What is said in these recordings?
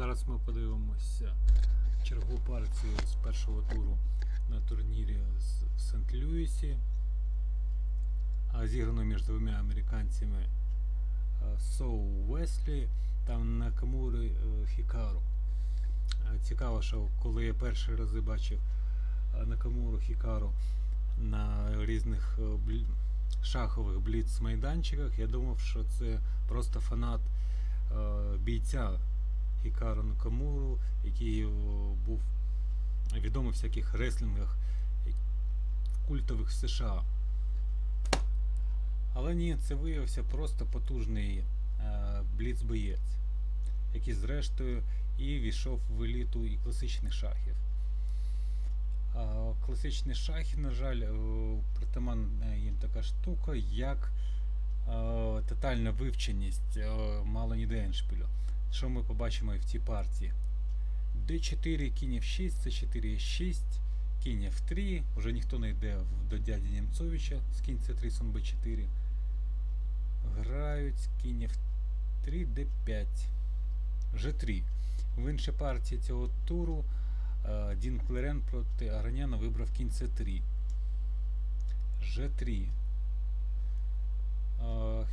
Зараз ми подивимося чергову партію з першого туру на турнірі в Сент-Льюісі. А зіграно між двома американцями е, Соу Веслі та Накамури е, Хікару. Е, Цікаво, що коли я перші рази бачив Накамуру Хікару на різних шахових бліц-майданчиках, я думав, що це просто фанат бійця Хікару Накамуру, який був відомий в всяких реслінгах культових в США. Але ні, це виявився просто потужний е, бліц-боєць, який зрештою і війшов в еліту і класичних шахів. А класичні шахи, на жаль, е, притаманна їм така штука, як е, тотальна вивченість е, мало ніде еншпілю. Що ми побачимо і в цій партії? D4, кінь F6, C4, E6, кінь F3. Вже ніхто не йде до дяді Німцовича з кінь C3, сон B4. Грають кінь F3, D5. G3. В іншій партії цього туру е, Дін Клерен проти Араняна вибрав кінь C3. G3. Е,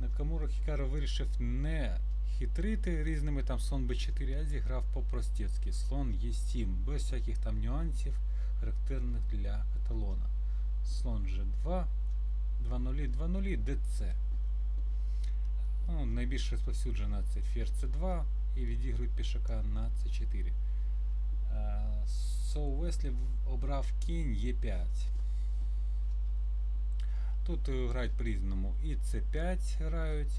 Накамура Хікара вирішив не хитрити різними там слон b4, а зіграв по-простецьки. Слон Е7, без всяких там нюансів, характерних для каталона. Слон G2, 2-0, 2-0, ДЦ. Ну, найбільш розповсюджена це ферзь C2 і відігрують пішака на C4. Е, Соу Веслі обрав кінь Е5. Тут е, грають по-різному. І С5 грають,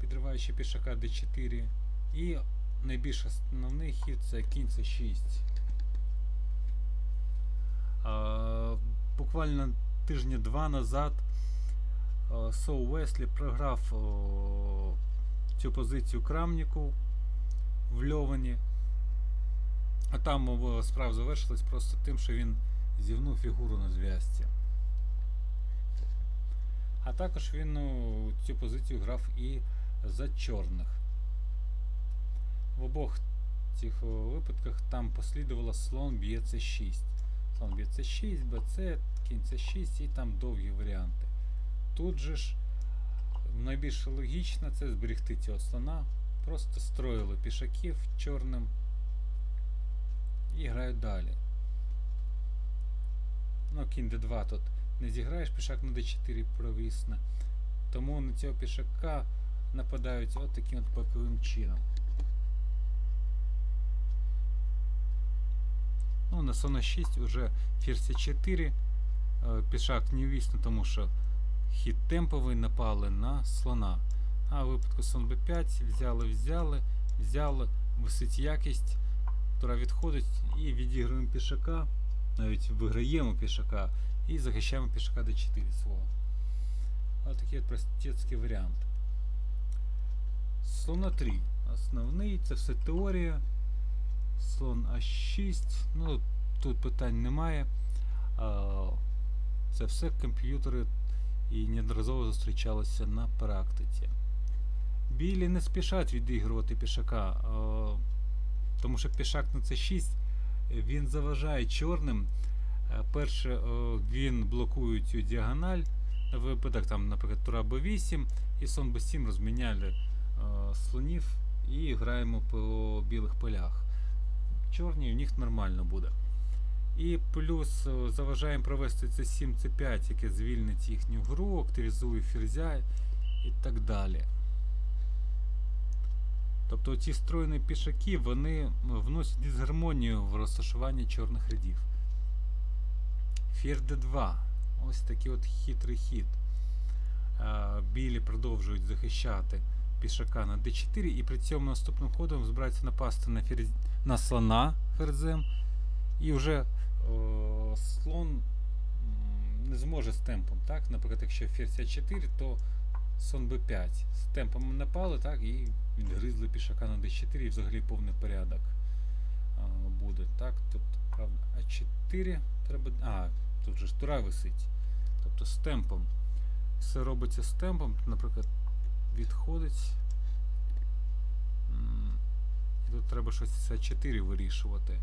підриваючи пішака d4. І найбільш основний хід це кінь С6. А, буквально тижня два назад Соу Веслі програв о, цю позицію Крамніку в Льовані. А там справа завершилась просто тим, що він зівнув фігуру на зв'язці. А також він ну, цю позицію грав і за чорних. В обох цих випадках там послідувало слон б'є c6. Слон б'є c6, bc, кінь c6 і там довгі варіанти. Тут же ж найбільш логічно це зберегти цього слона. Просто строїли пішаків чорним і грають далі. Ну, кінь d2 тут не зіграєш, пішак на d4 провісне. Тому на цього пішака нападають от таким от боковим чином. Ну, на слона 6 уже ферзь 4 е, пішак не вісне, тому що хід темповий напали на слона. А в випадку слон b5 взяли, взяли, взяли, висить якість, яка відходить і відіграємо пішака, навіть виграємо пішака і захищаємо пішака d4 свого. Ось такий от простецький варіант. Слона 3. Основний, це все теорія. Слон А6. Ну, тут питань немає. Це все комп'ютери і неодноразово зустрічалося на практиці. Білі не спішать відігрувати пішака, тому що пішак на c6 він заважає чорним. Е, Перше, він блокує цю діагональ. На випадок, там, наприклад, тура b8 і сон b7 розміняли слонів і граємо по білих полях. Чорні у них нормально буде. І плюс е, заважаємо провести c 7 c 5 яке звільнить їхню гру, активізує ферзя і так далі. Тобто ці стройні пішаки вони вносять дисгармонію в розташування чорних рядів. Фір d2. Ось такий от хитрий хід. Е, Білі продовжують захищати пішака на d4, і при цьому наступним ходом збираються напасти на, ферзь, на слона ферзем. І вже о, слон не зможе з темпом. Так? Наприклад, якщо ферзь А4, то слон b5. З темпом напали, так, і відгризли пішака на d4 і взагалі повний порядок а, буде. Так? Тут, правда, А4 треба. А, тут же ж тура висить. Тобто з темпом. Все робиться з темпом. Наприклад, відходить Тут треба щось з А4 вирішувати.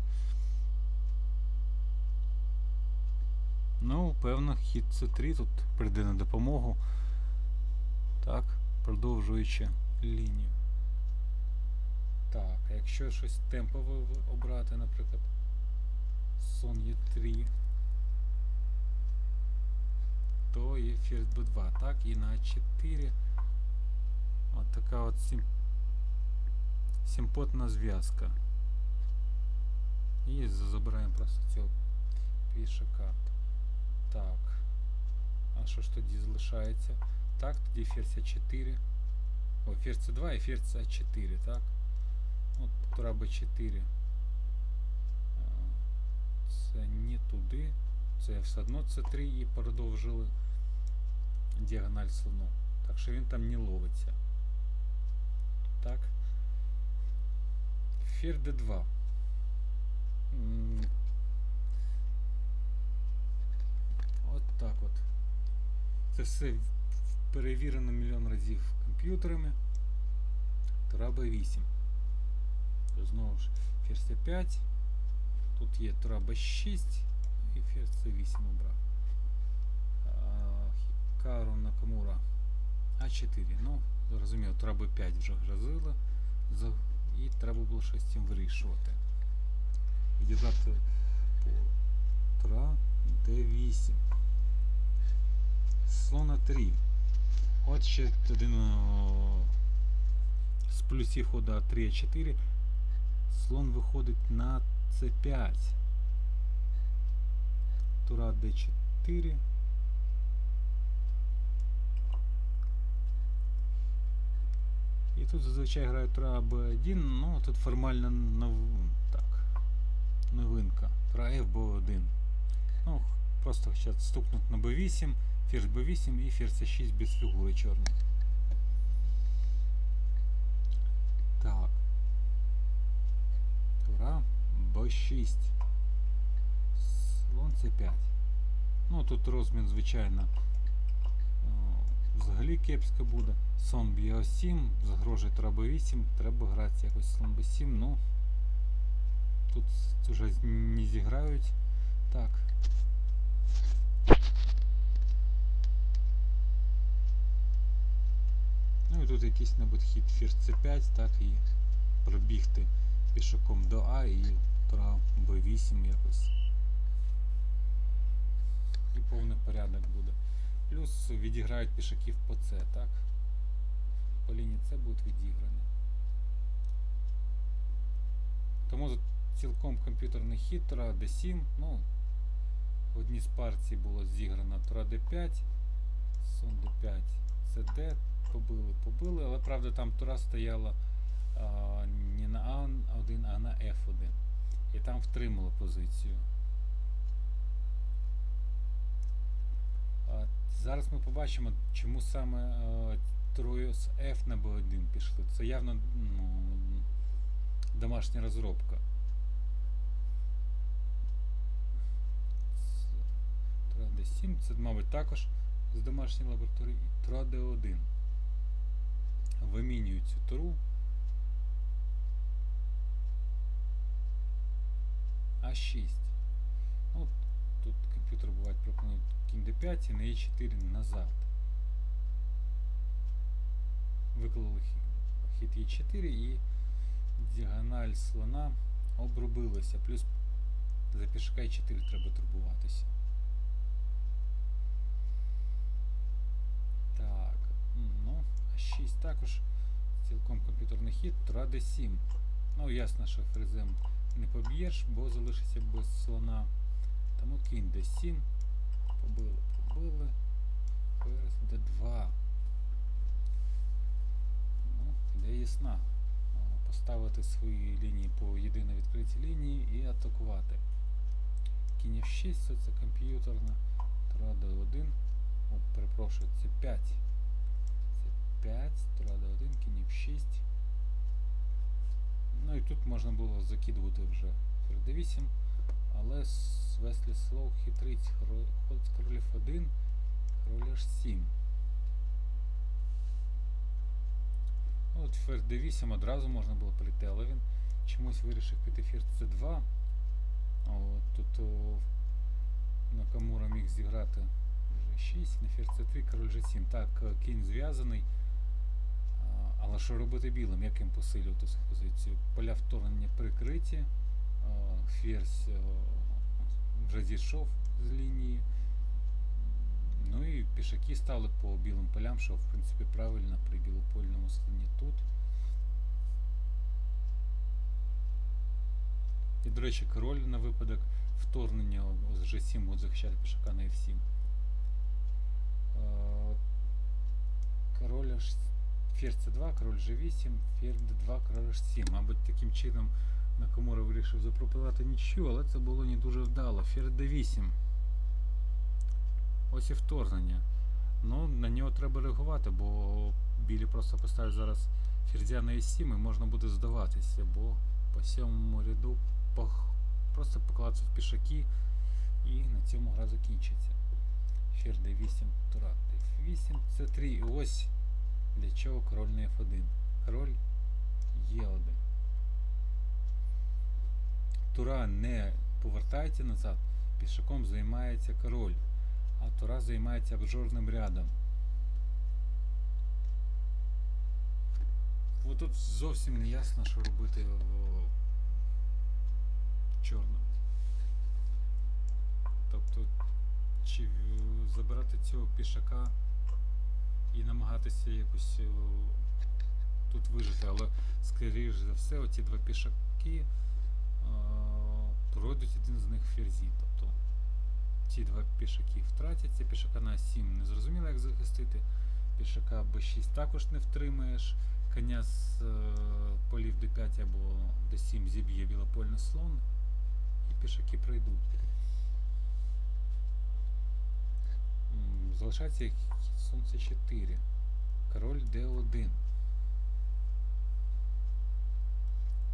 Ну, певно, хід С3 тут прийде на допомогу. Так, продовжуючи лінію. Так, а якщо щось темпове обрати, наприклад, сон Е3, то є ферзь Б2, так, і на А4. От така от сим... симпотна зв'язка. І з- забираємо просто цього пішака. Так. А що ж тоді залишається? Так, тоді ферзь А4. Ой, ферзь С2 і ферзь А4, так? От тура Б4. А, Це не туди. Це все одно С3 і продовжили діагональ слону. Так що він там не ловиться. Так. Ферзь Д2. М, От так от. Це все в- перевірено мільйон разів комп'ютерами. Тура Б8. То Знову ж ферзь С5. Тут є тура Б6 і ферзь С8 обрав. А, Хікару Накамура А4. Ну, зрозуміло, тура Б5 вже грозила. За- І треба було щось з цим вирішувати. Відібрати поле. Тура Д8. Слон А3. От ще один о, з плюсів ходу А3 А4. Слон виходить на С5. Тура Д4. Тут зазвичай грають тура Б1, ну тут формально нов... так. Новинка. Тура Ф Б1. Ну, просто зараз стукнуть на Б8, ферзь Б8 і ферзь С6 без фігури чорної. Так. Тура Б6. Слон С5. Ну тут розмін, звичайно, взагалі кепсько буде. Сон б'є О7, загрожує тура Б8, треба грати якось слон Б7, ну тут вже не зіграють. Так. Ну і тут якийсь небудь хід ферзь C5, так і пробігти пішаком до А і тура Б8 якось. І повний порядок буде. Плюс відіграють пішаків по С, так? По лінії С будуть відіграні. Тому цілком комп'ютерний хід тура D7. Ну, в одній з партій було зіграно тура D5, сон D5, CD, побили, побили, але правда там тура стояла а, не на А1, а на F1. І там втримала позицію. Зараз ми побачимо, чому саме а, трою з F на B1 пішли. Це явно ну, домашня розробка. Тура D7, це, мабуть, також з домашньої лабораторії. І Тура D1. Вимінюють цю туру. А6. Ну, тут комп'ютер буває пропонує кінь d5 і на e4 назад. Виклали хід e4 і діагональ слона обробилася. Плюс за пішака e4 треба турбуватися. Так, ну, А6 також цілком комп'ютерний хід, Тура d7. Ну, ясно, що фрезем не поб'єш, бо залишиться без слона. Тому кінь d7. Побили, побили. Ферзь d2. Ну, ідея ясна. Поставити свої лінії по єдино відкритій лінії і атакувати. Кінь f6, це, комп'ютерна. Тура d1. О, перепрошую, це 5. Це 5, Тура d1, кінь f6. Ну і тут можна було закидувати вже ферзь d8, але Веслі Слоу хитрить ход король f1, король h7. Ну, От ферзь d8 одразу можна було прийти, але він чомусь вирішив піти ферзь c2. От, тут о, Накамура міг зіграти g6, на ферзь c3, король g7. Так, е, кінь зв'язаний. Але що робити білим? Як їм посилювати цю позицію? Поля вторгнення прикриті. а, Ферзь е, вже зійшов з лінії. Ну і пішаки стали по білим полям, що в принципі правильно при білопольному слоні тут. І, до речі, король на випадок вторгнення о- з G7 буде захищати пішака на F7. Е, Король H... Ферзь C2, король G8, ферзь D2, король H7. Мабуть, таким чином Накамура вирішив запропонувати нічого, але це було не дуже вдало. Ферзь D8. Ось і вторгнення. Ну, на нього треба реагувати, бо білі просто поставлять зараз ферзя на e7 і можна буде здаватися, бо по сьомому ряду просто покладуть пішаки і на цьому гра закінчиться. Ферзь d8, тура d8, c3. І ось для чого король на f1. Король e1. Тура не повертається назад, пішаком займається король, а тура займається абжурним рядом. От тут зовсім не ясно, що робити о, чорним. Тобто, чи е, забирати цього пішака і намагатися якось тут вижити, але скоріш за все, оці два пішаки е, пройдуть один з них в ферзі. Тобто ці два пішаки втратяться, пішака на 7 не зрозуміло, як захистити. Пішака b6 також не втримаєш. Коня з е, полів d5 або d7 зіб'є білопольний слон, і пішаки пройдуть. Залишається слон c4. Король d1.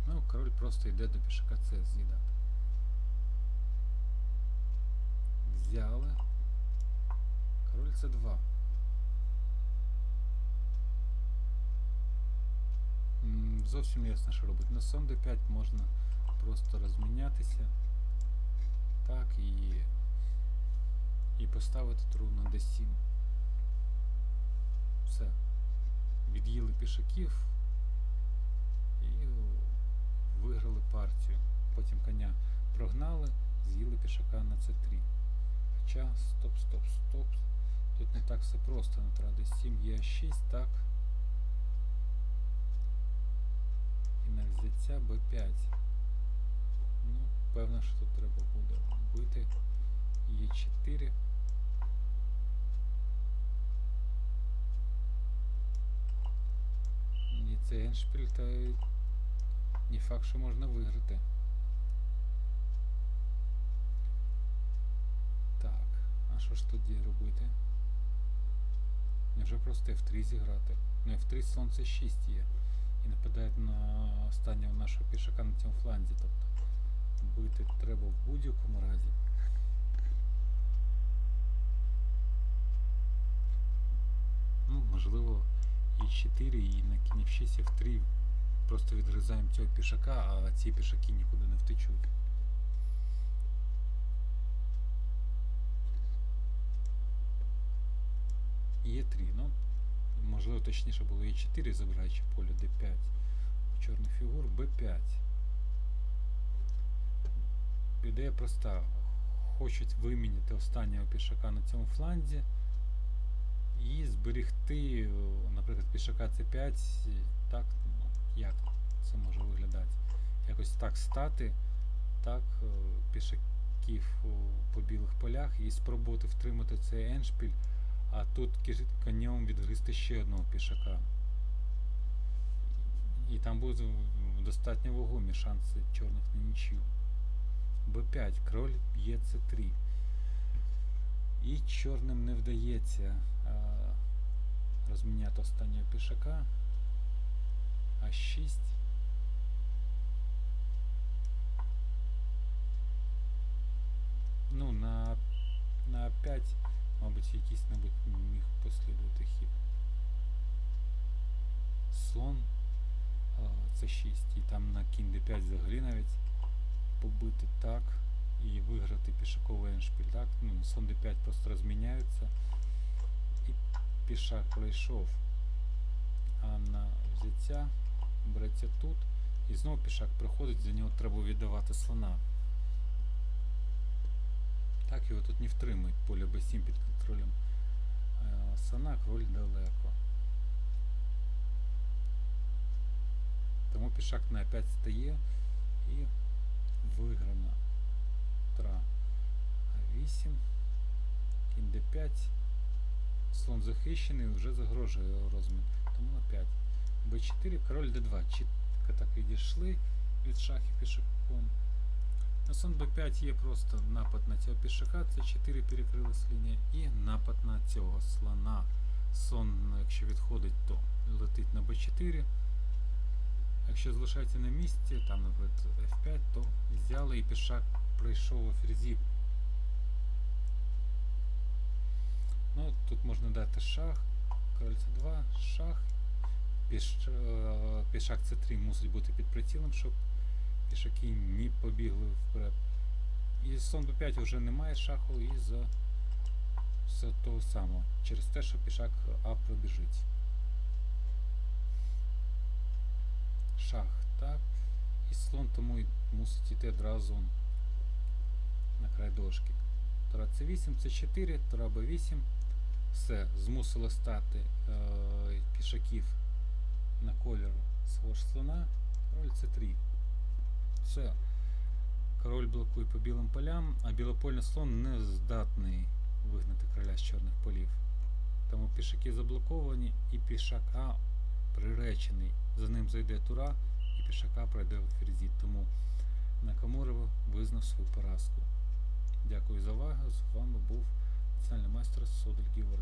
Ну, король просто йде до пішака c з'їдати. Взяли. Король c2. Зовсім ясно, що робити. На сон d5 можна просто розмінятися. Так, і, і поставити тру на d7. Все. Від'їли пішаків і виграли партію. Потім коня прогнали, з'їли пішака на c3. Хоча, стоп, стоп, стоп. Тут не так все просто. На тра d7 є 6, так. І на взяття b5. Ну, певно, що тут треба буде бити e4. І цей еншпіль, та не факт, що можна виграти. Так, а що ж тоді робити? Невже просто F3 зіграти? Ну F3 слон це 6 є. І нападають на останнього нашого пішака на цьому фланзі. Тобто бити треба в будь-якому разі. Ну, можливо, і 4 і на кінь F6, F3 просто відгризаємо цього пішака, а ці пішаки нікуди не втечуть. Е3, ну, можливо, точніше було Е4, забираючи поле D5. Чорний фігур B5. Ідея проста. Хочуть виміняти останнього пішака на цьому фланзі і зберегти, наприклад, пішака C5. Так, ну, як це може виглядати? Якось так стати, так, о, пішаків по білих полях і спробувати втримати цей еншпіль а тут конем відгризти ще одного пішака. І там в- достатньо вагомі шанси чорних на нічю. Б5, король є С3. І чорним не вдається а, розміняти останнього пішака. А6. Ну, на, на 5 Мабуть, якийсь мабуть, міг послідувати хід. Слон. С6. І там на кінь d5 взагалі навіть побити так. І виграти пішаковий еншпіль. Так? Ну, слон d5 просто розміняються. І пішак пройшов. А на взяття береться тут. І знову пішак приходить, за нього треба віддавати слона. Так, його тут не втримують поле b7 під контролем е, слона, кроль далеко. Тому пішак на А5 стає і виграна. Тра А8, кінь d5. Слон захищений, вже загрожує розмін. Тому А5. Б4, король d2. Чітко так відійшли від шахів пішаком. На слон b5 є просто напад на цього пішака, це 4 перекрилась лінія, і напад на цього слона. Слон, ну, якщо відходить, то летить на b4. Якщо залишається на місці, там, наприклад, F5, то взяли і пішак прийшов у ферзі. Ну, тут можна дати шах, король c2, шах, е, пішак c3 мусить бути під прицілом, щоб пішаки не побігли вперед. І слон b5 вже немає шаху і за все того самого. Через те, що пішак А пробіжить. Шах, так. І слон тому мусить йти одразу на край дошки. Тура c8, c4, тура b8. Все, змусило стати е, пішаків на колір свого ж слона. Король c3. Все. Король блокує по білим полям, а білопольний слон не здатний вигнати короля з чорних полів. Тому пішаки заблоковані і пішак А приречений. За ним зайде тура і пішака пройде в ферзі. Тому Накамуров визнав свою поразку. Дякую за увагу. З вами був національний майстер Содель Гіва.